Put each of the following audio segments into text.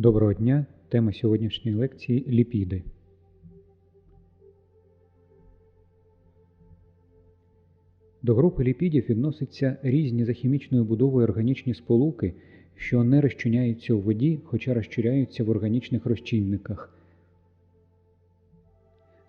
Доброго дня! Тема сьогоднішньої лекції ліпіди. До групи ліпідів відносяться різні за хімічною будовою органічні сполуки, що не розчиняються у воді, хоча розчиняються в органічних розчинниках.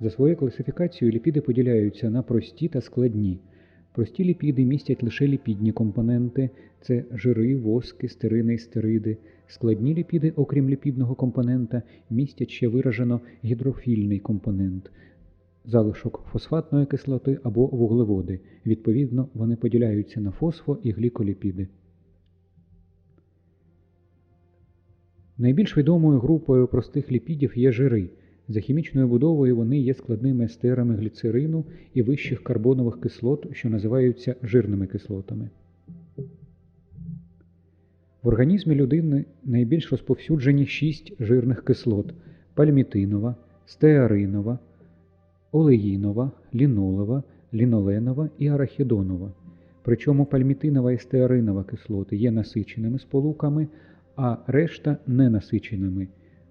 За своєю класифікацією ліпіди поділяються на прості та складні. Прості ліпіди містять лише ліпідні компоненти це жири, воски, стерини і стериди. Складні ліпіди, окрім ліпідного компонента, містять ще виражено гідрофільний компонент залишок фосфатної кислоти або вуглеводи. Відповідно, вони поділяються на фосфо і гліколіпіди. Найбільш відомою групою простих ліпідів є жири. За хімічною будовою вони є складними естерами гліцерину і вищих карбонових кислот, що називаються жирними кислотами. В організмі людини найбільш розповсюджені шість жирних кислот пальмітинова, стеаринова, олеїнова, лінолева, ліноленова і арахідонова. Причому пальмітинова і стеаринова кислоти є насиченими сполуками, а решта ненасиченими.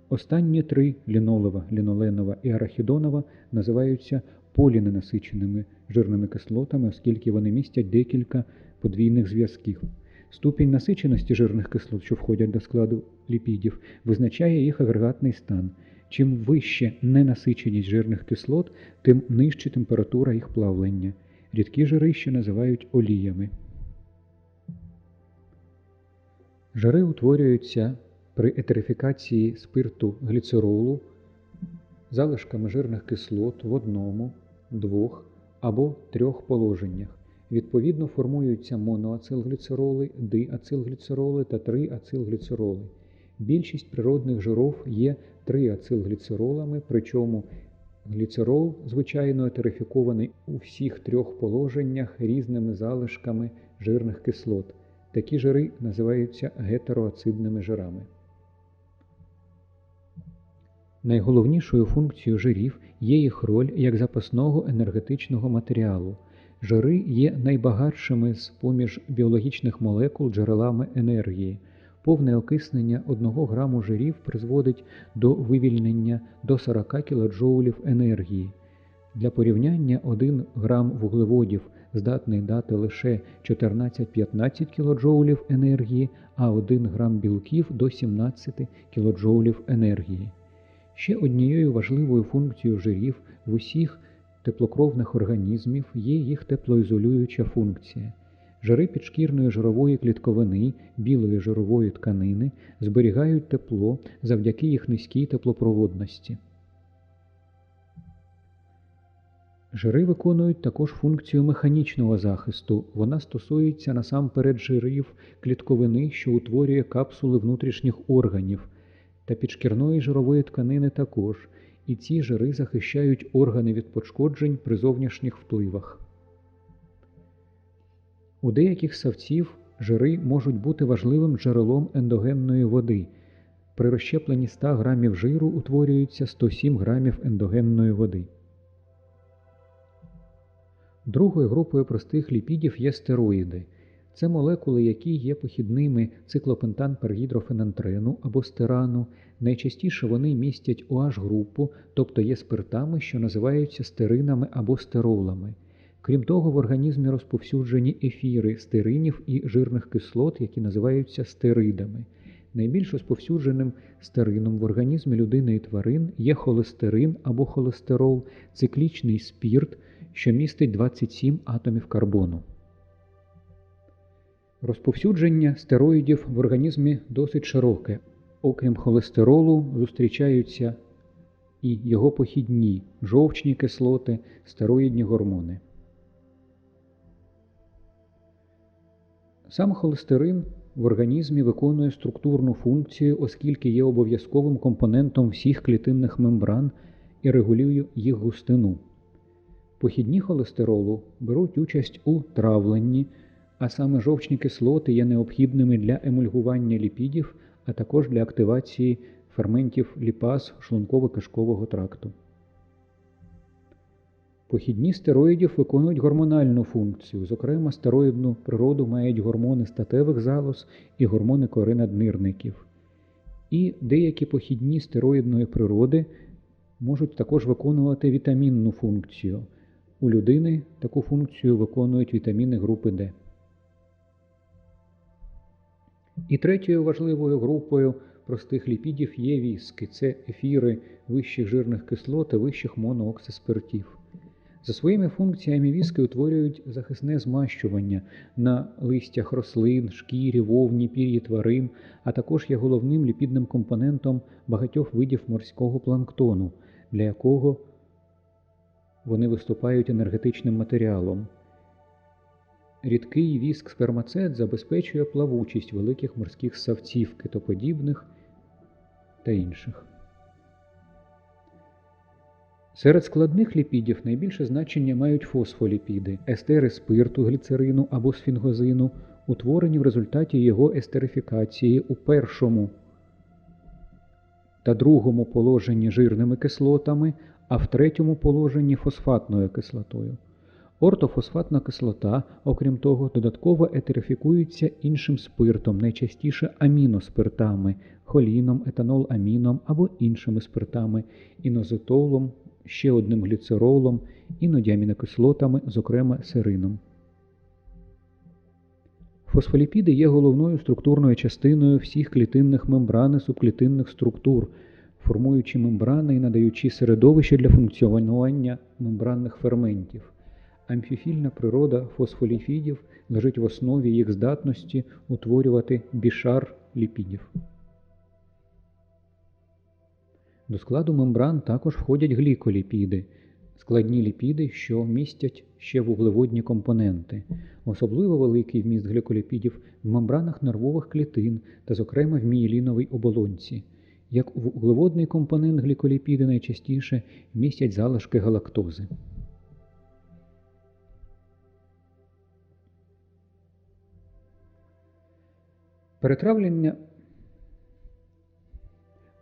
Останні три лінолева, ліноленова і арахідонова називаються поліненасиченими жирними кислотами, оскільки вони містять декілька подвійних зв'язків. Ступінь насиченості жирних кислот, що входять до складу ліпідів, визначає їх агрегатний стан. Чим вище ненасиченість жирних кислот, тим нижча температура їх плавлення. Рідкі жири ще називають оліями. Жири утворюються при етерифікації спирту гліцеролу залишками жирних кислот в одному, двох або трьох положеннях. Відповідно формуються моноацилгліцероли, диацилгліцероли та триацилгліцероли. Більшість природних жиров є триацилгліцеролами, причому гліцерол, звичайно, етерифікований у всіх трьох положеннях різними залишками жирних кислот. Такі жири називаються гетероацидними жирами. Найголовнішою функцією жирів є їх роль як запасного енергетичного матеріалу. Жири є найбагатшими з поміж біологічних молекул джерелами енергії. Повне окиснення 1 граму жирів призводить до вивільнення до 40 кДж енергії. Для порівняння 1 грам вуглеводів здатний дати лише 14-15 кДж енергії, а 1 грам білків до 17 кДж енергії. Ще однією важливою функцією жирів в усіх теплокровних організмів є їх теплоізолююча функція. Жири підшкірної жирової клітковини, білої жирової тканини зберігають тепло завдяки їх низькій теплопроводності. Жири виконують також функцію механічного захисту. Вона стосується насамперед жирів клітковини, що утворює капсули внутрішніх органів, та підшкірної жирової тканини також, і ці жири захищають органи від пошкоджень при зовнішніх впливах. У деяких савців жири можуть бути важливим джерелом ендогенної води. При розщепленні 100 грамів жиру утворюється 107 грамів ендогенної води. Другою групою простих ліпідів є стероїди. Це молекули, які є похідними циклопентан-пергідрофенантрену або стерану. Найчастіше вони містять oh групу, тобто є спиртами, що називаються стеринами або стеролами. Крім того, в організмі розповсюджені ефіри стеринів і жирних кислот, які називаються стеридами. Найбільш розповсюдженим стерином в організмі людини і тварин є холестерин або холестерол, циклічний спірт, що містить 27 атомів карбону. Розповсюдження стероїдів в організмі досить широке. Окрім холестеролу, зустрічаються і його похідні жовчні кислоти, стероїдні гормони. Сам холестерин в організмі виконує структурну функцію, оскільки є обов'язковим компонентом всіх клітинних мембран і регулює їх густину. Похідні холестеролу беруть участь у травленні, а саме жовчні кислоти є необхідними для емульгування ліпідів, а також для активації ферментів ліпаз шлунково-кишкового тракту. Похідні стероїдів виконують гормональну функцію, зокрема, стероїдну природу мають гормони статевих залоз і гормони кори наднирників. І деякі похідні стероїдної природи можуть також виконувати вітамінну функцію. У людини таку функцію виконують вітаміни групи Д. І третьою важливою групою простих ліпідів є віски це ефіри вищих жирних кислот і вищих монооксиспиртів. За своїми функціями віски утворюють захисне змащування на листях рослин, шкірі, вовні, пір'ї тварин, а також є головним ліпідним компонентом багатьох видів морського планктону, для якого вони виступають енергетичним матеріалом. Рідкий віск спермацет забезпечує плавучість великих морських савців, китоподібних та інших. Серед складних ліпідів найбільше значення мають фосфоліпіди, естери спирту, гліцерину або сфінгозину, утворені в результаті його естерифікації у першому та другому положенні жирними кислотами, а в третьому положенні фосфатною кислотою. Ортофосфатна кислота, окрім того, додатково етерифікується іншим спиртом, найчастіше аміноспиртами, холіном, етаноламіном або іншими спиртами, інозитолом, ще одним гліцеролом, іноді амінокислотами, зокрема серином. Фосфоліпіди є головною структурною частиною всіх клітинних мембран і субклітинних структур, формуючи мембрани і надаючи середовище для функціонування мембранних ферментів. Амфіфільна природа фосфоліпідів лежить в основі їх здатності утворювати бішар ліпідів. До складу мембран також входять гліколіпіди, складні ліпіди, що містять ще вуглеводні компоненти. Особливо великий вміст гліколіпідів в мембранах нервових клітин та, зокрема, в мієліновій оболонці. Як вуглеводний компонент гліколіпіди найчастіше містять залишки галактози. Перетравлення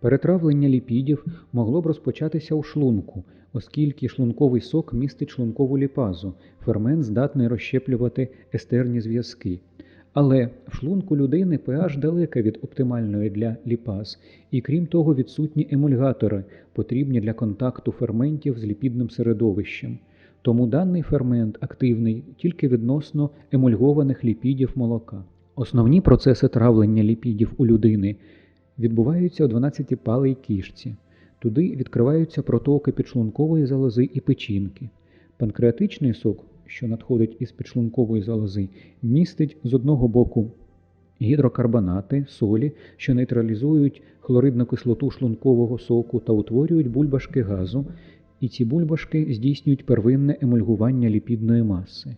Перетравлення ліпідів могло б розпочатися у шлунку, оскільки шлунковий сок містить шлункову ліпазу, фермент здатний розщеплювати естерні зв'язки. Але в шлунку людини pH далека від оптимальної для ліпаз, і крім того, відсутні емульгатори, потрібні для контакту ферментів з ліпідним середовищем. Тому даний фермент активний тільки відносно емульгованих ліпідів молока. Основні процеси травлення ліпідів у людини відбуваються у 12-палій кішці. Туди відкриваються протоки підшлункової залози і печінки. Панкреатичний сок, що надходить із підшлункової залози, містить з одного боку гідрокарбонати, солі, що нейтралізують хлоридну кислоту шлункового соку та утворюють бульбашки газу, і ці бульбашки здійснюють первинне емульгування ліпідної маси.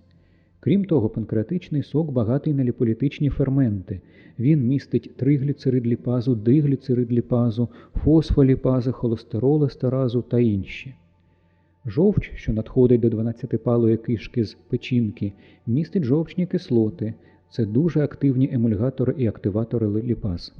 Крім того, панкреатичний сок багатий на ліполітичні ферменти. Він містить тригліцеридліпазу, дигліцеридліпазу, фосфоліпази, холестеролестеразу та інші. Жовч, що надходить до 12-палої кишки з печінки, містить жовчні кислоти. Це дуже активні емульгатори і активатори ліпаз.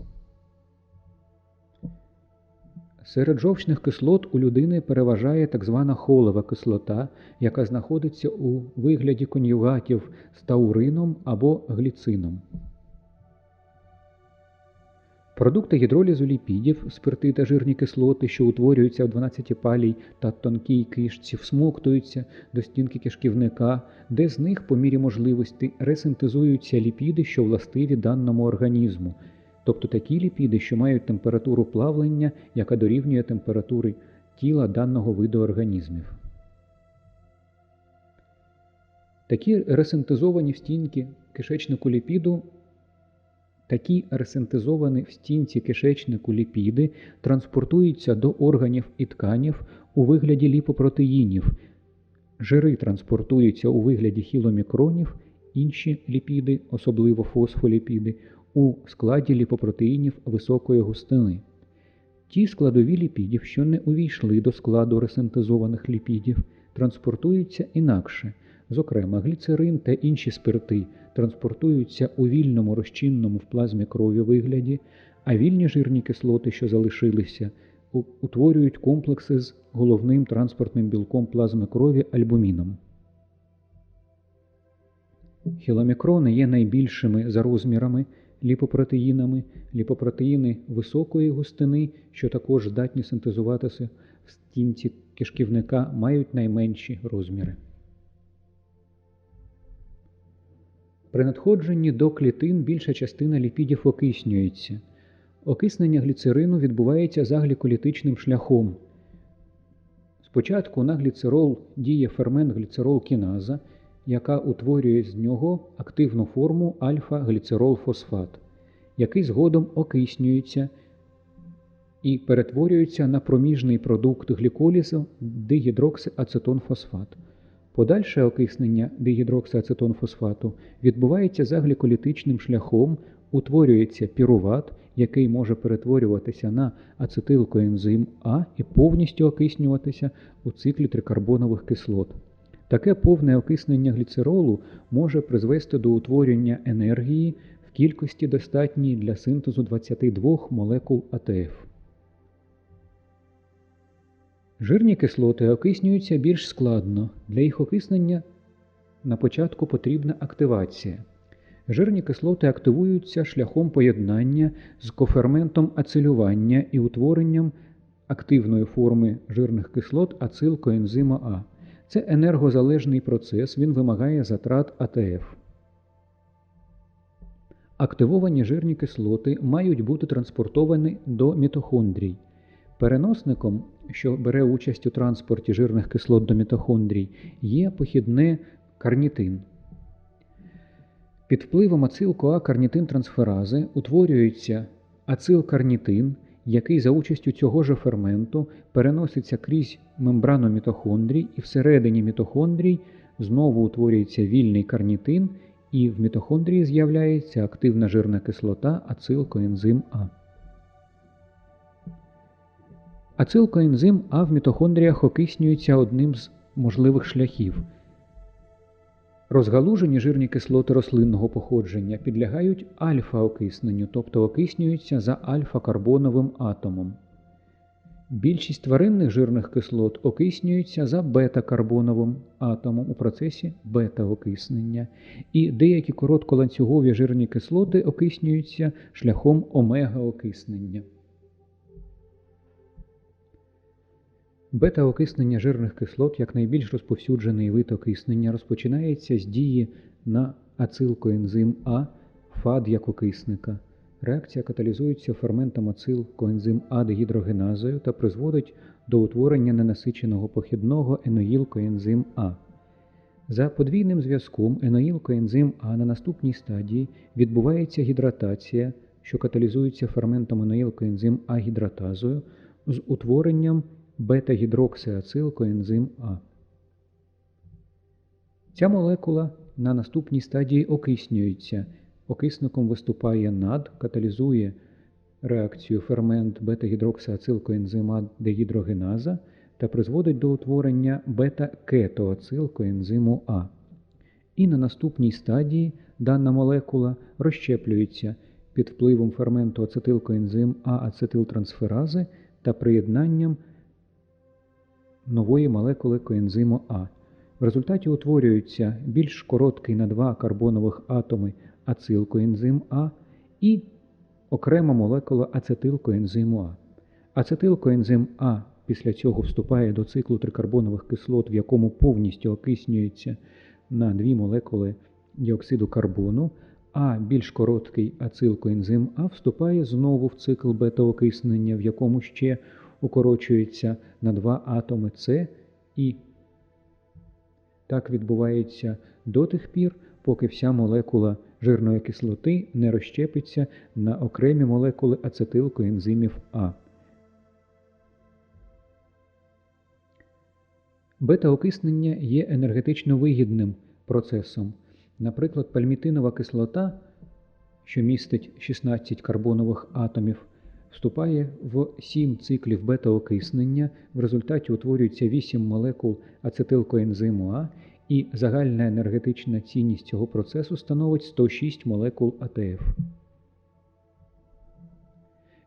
Серед жовчних кислот у людини переважає так звана холова кислота, яка знаходиться у вигляді конюгатів з таурином або гліцином. Продукти гідролізу ліпідів, спирти та жирні кислоти, що утворюються в 12-палій та тонкій кишці, всмоктуються до стінки кишківника, де з них, по мірі можливості, ресинтезуються ліпіди, що властиві даному організму тобто такі ліпіди, що мають температуру плавлення, яка дорівнює температури тіла даного виду організмів. Такі ресинтезовані в стінки кишечнику ліпіду Такі ресинтезовані в стінці кишечнику ліпіди транспортуються до органів і тканів у вигляді ліпопротеїнів, жири транспортуються у вигляді хіломікронів, інші ліпіди, особливо фосфоліпіди, у складі ліпопротеїнів високої густини. Ті складові ліпідів, що не увійшли до складу ресинтезованих ліпідів, транспортуються інакше, зокрема гліцерин та інші спирти транспортуються у вільному розчинному в плазмі крові вигляді, а вільні жирні кислоти, що залишилися, утворюють комплекси з головним транспортним білком плазми крові альбуміном. Хіломікрони є найбільшими за розмірами ліпопротеїнами. Ліпопротеїни високої густини, що також здатні синтезуватися в стінці кишківника, мають найменші розміри. При надходженні до клітин більша частина ліпідів окиснюється. Окиснення гліцерину відбувається за гліколітичним шляхом. Спочатку на гліцерол діє фермент гліцерол-кіназа, яка утворює з нього активну форму альфа-гліцерол-фосфат, який згодом окиснюється і перетворюється на проміжний продукт гліколізу дигідроксиацетонфосфат. Подальше окиснення дигідроксиацетонфосфату відбувається за гліколітичним шляхом, утворюється піруват, який може перетворюватися на ацетилкоензим А і повністю окиснюватися у циклі трикарбонових кислот. Таке повне окиснення гліцеролу може призвести до утворення енергії в кількості достатній для синтезу 22 молекул АТФ. Жирні кислоти окиснюються більш складно. Для їх окиснення на початку потрібна активація. Жирні кислоти активуються шляхом поєднання з коферментом ацилювання і утворенням активної форми жирних кислот ацилкоензима А. Це енергозалежний процес, він вимагає затрат АТФ. Активовані жирні кислоти мають бути транспортовані до мітохондрій. Переносником, що бере участь у транспорті жирних кислот до мітохондрій, є похідне карнітин. Під впливом ацил-КоА карнітин трансферази утворюється ацилкарнітин, який за участю цього ж ферменту переноситься крізь мембрану мітохондрій і всередині мітохондрій знову утворюється вільний карнітин, і в мітохондрії з'являється активна жирна кислота ацилкоензим А. Ацилкоензим А в мітохондріях окиснюється одним з можливих шляхів. Розгалужені жирні кислоти рослинного походження підлягають альфа-окисненню, тобто окиснюються за альфа-карбоновим атомом. Більшість тваринних жирних кислот окиснюються за бета-карбоновим атомом у процесі бета-окиснення, і деякі коротколанцюгові жирні кислоти окиснюються шляхом омега-окиснення. Бета-окиснення жирних кислот, як найбільш розповсюджений вид окиснення, розпочинається з дії на ацилкоензим А фад як окисника. Реакція каталізується ферментом ацилкоензим А дегідрогеназою та призводить до утворення ненасиченого похідного еноїлкоензим А. За подвійним зв'язком еноїлкоензим А на наступній стадії відбувається гідратація, що каталізується ферментом еноїлкоензим А гідратазою з утворенням бета-гідроксиацилкоензим А. Ця молекула на наступній стадії окиснюється. Окисником виступає над, каталізує реакцію фермент бета-гідроксиацилкоензима дегідрогеназа та призводить до утворення бета-кетоацилкоензиму А. І на наступній стадії дана молекула розщеплюється під впливом ферменту ацетилкоензим А ацетилтрансферази та приєднанням нової молекули коензиму А. В результаті утворюється більш короткий на два карбонових атоми ацилкоензим А і окрема молекула ацетилкоензиму А. Ацетилкоензим А після цього вступає до циклу трикарбонових кислот, в якому повністю окиснюється на дві молекули діоксиду карбону, а більш короткий ацилкоензим А вступає знову в цикл бета-окиснення, в якому ще укорочується на два атоми С і так відбувається до тих пір, поки вся молекула жирної кислоти не розщепиться на окремі молекули ацетилкоензимів А. Бета-окиснення є енергетично вигідним процесом. Наприклад, пальмітинова кислота, що містить 16 карбонових атомів, вступає в 7 циклів бета-окиснення, в результаті утворюється 8 молекул ацетилкоензиму А, і загальна енергетична цінність цього процесу становить 106 молекул АТФ.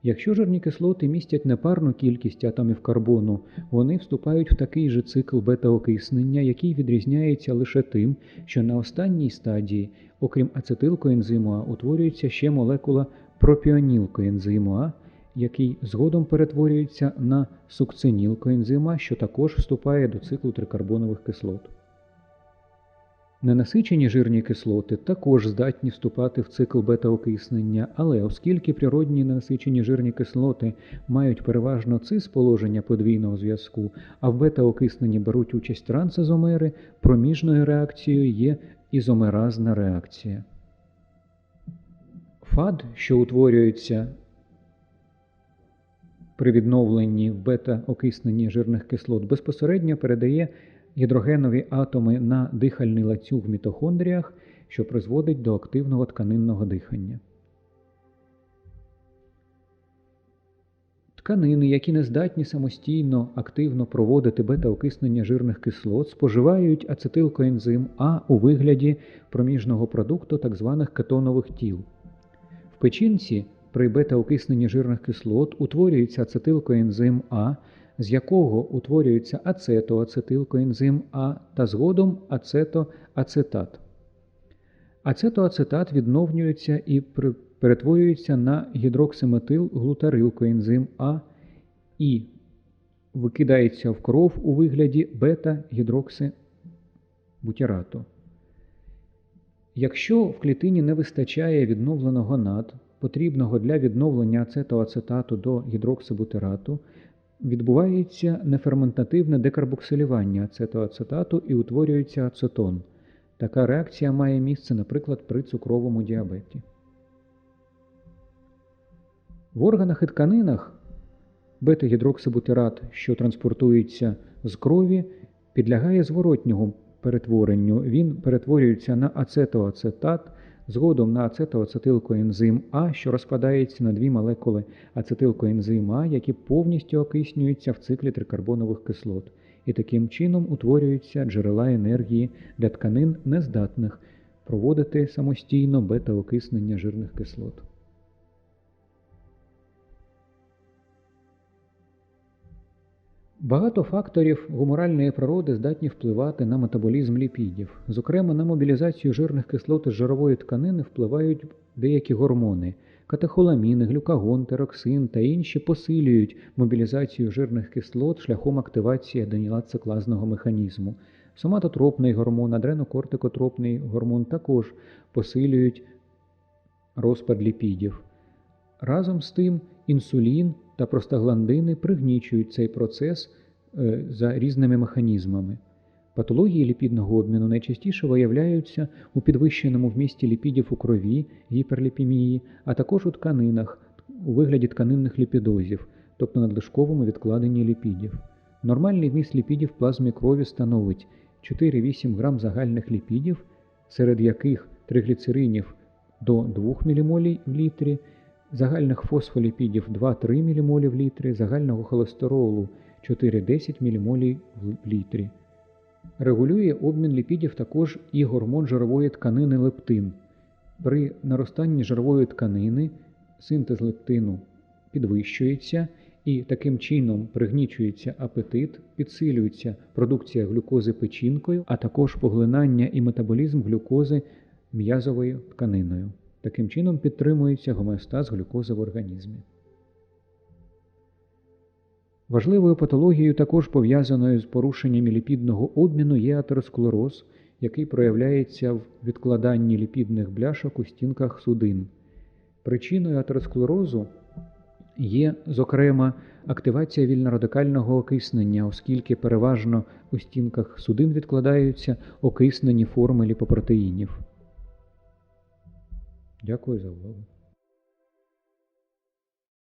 Якщо жирні кислоти містять непарну кількість атомів карбону, вони вступають в такий же цикл бета-окиснення, який відрізняється лише тим, що на останній стадії, окрім ацетилкоензиму А, утворюється ще молекула пропіонілкоензиму А, який згодом перетворюється на сукцинілкоензим А, що також вступає до циклу трикарбонових кислот. Ненасичені жирні кислоти також здатні вступати в цикл бета-окиснення, але оскільки природні ненасичені жирні кислоти мають переважно цис положення подвійного зв'язку, а в бета-окисненні беруть участь трансизомери, проміжною реакцією є ізомеразна реакція. ФАД, що утворюється при відновленні в бета-окисненні жирних кислот, безпосередньо передає гідрогенові атоми на дихальний ланцюг в мітохондріях, що призводить до активного тканинного дихання. Тканини, які не здатні самостійно активно проводити бета-окиснення жирних кислот, споживають ацетилкоензим А у вигляді проміжного продукту так званих кетонових тіл. В печінці при бета-окисненні жирних кислот утворюється ацетилкоензим А, з якого утворюється ацетоацетилкоензим А та згодом ацетоацетат. Ацетоацетат відновлюється і перетворюється на гідроксиметилглутарилкоензим А і викидається в кров у вигляді бета-гідроксибутірату. Якщо в клітині не вистачає відновленого над, потрібного для відновлення ацетоацетату до гідроксибутирату, відбувається неферментативне декарбоксилювання ацетоацетату і утворюється ацетон. Така реакція має місце, наприклад, при цукровому діабеті. В органах і тканинах бета-гідроксибутират, що транспортується з крові, підлягає зворотнього перетворенню. Він перетворюється на ацетоацетат, згодом на ацетоацетилкоензим А, що розпадається на дві молекули ацетилкоензима які повністю окиснюються в циклі трикарбонових кислот, і таким чином утворюються джерела енергії для тканин, нездатних проводити самостійно бета-окиснення жирних кислот. Багато факторів гуморальної природи здатні впливати на метаболізм ліпідів. Зокрема, на мобілізацію жирних кислот із жирової тканини впливають деякі гормони. Катехоламіни, глюкагон, тероксин та інші посилюють мобілізацію жирних кислот шляхом активації аденілатциклазного механізму. Соматотропний гормон, адренокортикотропний гормон також посилюють розпад ліпідів. Разом з тим, інсулін та простагландини пригнічують цей процес е, за різними механізмами. Патології ліпідного обміну найчастіше виявляються у підвищеному вмісті ліпідів у крові, гіперліпемії, а також у тканинах у вигляді тканинних ліпідозів, тобто надлишковому відкладенні ліпідів. Нормальний вміст ліпідів в плазмі крові становить 4-8 грам загальних ліпідів, серед яких тригліцеринів до 2 ммоль в літрі загальних фосфоліпідів 2-3 ммоль в літрі, загального холестеролу 4-10 ммоль в літрі. Регулює обмін ліпідів також і гормон жирової тканини лептин. При наростанні жирової тканини синтез лептину підвищується і таким чином пригнічується апетит, підсилюється продукція глюкози печінкою, а також поглинання і метаболізм глюкози м'язовою тканиною. Таким чином підтримується гомеостаз глюкози в організмі. Важливою патологією, також пов'язаною з порушенням ліпідного обміну, є атеросклероз, який проявляється в відкладанні ліпідних бляшок у стінках судин. Причиною атеросклерозу є, зокрема, активація вільнорадикального окиснення, оскільки переважно у стінках судин відкладаються окиснені форми ліпопротеїнів. Дякую за увагу.